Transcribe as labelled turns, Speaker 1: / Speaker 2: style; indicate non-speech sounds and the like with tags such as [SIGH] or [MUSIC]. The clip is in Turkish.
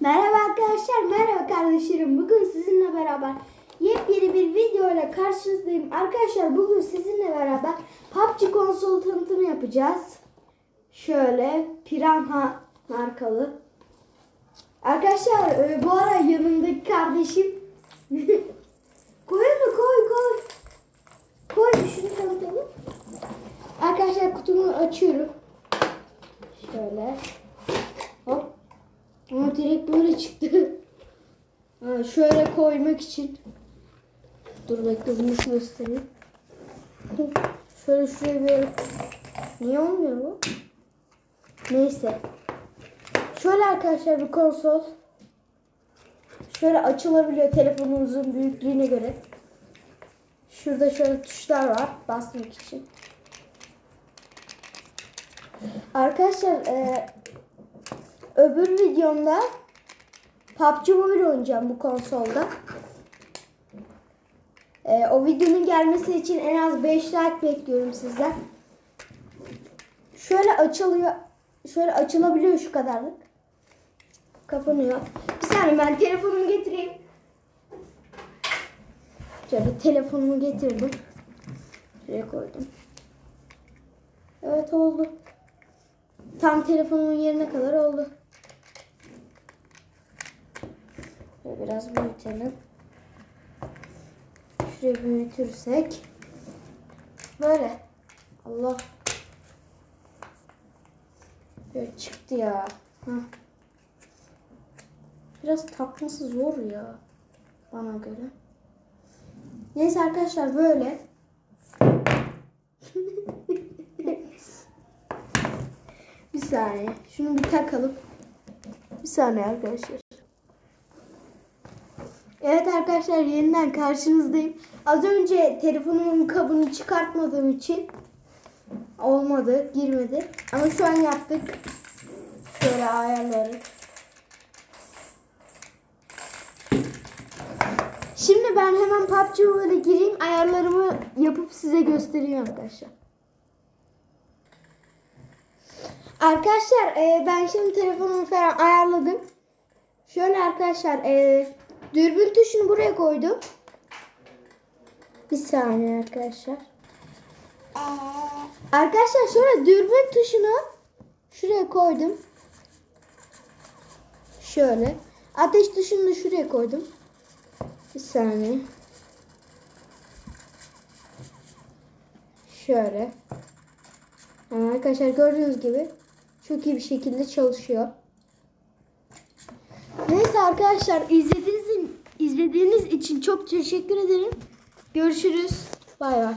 Speaker 1: Merhaba arkadaşlar, merhaba kardeşlerim. Bugün sizinle beraber yepyeni bir video ile karşınızdayım. Arkadaşlar bugün sizinle beraber PUBG konsol tanıtımı yapacağız. Şöyle Piranha markalı. Arkadaşlar e, bu ara yanımdaki kardeşim [LAUGHS] koy onu koy koy. Koy şunu tanıtalım. Arkadaşlar kutumu açıyorum. Şöyle. Ama direkt böyle çıktı. [LAUGHS] Ha, şöyle koymak için. Dur bekle bunu göstereyim. Şöyle şuraya bir Niye olmuyor bu? Neyse. Şöyle arkadaşlar bir konsol. Şöyle açılabiliyor telefonunuzun büyüklüğüne göre. Şurada şöyle tuşlar var basmak için. Arkadaşlar e, öbür videomda PUBG Mobile oynayacağım bu konsolda. E, o videonun gelmesi için en az 5 like bekliyorum sizden. Şöyle açılıyor. Şöyle açılabiliyor şu kadarlık. Kapanıyor. Bir saniye ben telefonumu getireyim. Şöyle telefonumu getirdim. Şuraya koydum. Evet oldu. Tam telefonumun yerine kadar oldu. Şöyle biraz büyütelim. Şurayı büyütürsek. Böyle. Allah. Böyle çıktı ya. Hah. Biraz takması zor ya. Bana göre. Neyse arkadaşlar böyle. [LAUGHS] bir saniye. Şunu bir takalım. Bir saniye arkadaşlar. Evet arkadaşlar yeniden karşınızdayım. Az önce telefonumun kabını çıkartmadığım için olmadı, girmedi. Ama şu an yaptık. Şöyle ayarları. Şimdi ben hemen PUBG Mobile'e gireyim. Ayarlarımı yapıp size göstereyim arkadaşlar. Arkadaşlar e, ben şimdi telefonumu falan ayarladım. Şöyle arkadaşlar e, dürbün tuşunu buraya koydum. Bir saniye arkadaşlar. Arkadaşlar şöyle dürbün tuşunu şuraya koydum. Şöyle. Ateş tuşunu da şuraya koydum. Bir saniye. Şöyle. Yani arkadaşlar gördüğünüz gibi çok iyi bir şekilde çalışıyor. Neyse arkadaşlar izlediğiniz izlediğiniz için çok teşekkür ederim. Görüşürüz. Bay bay.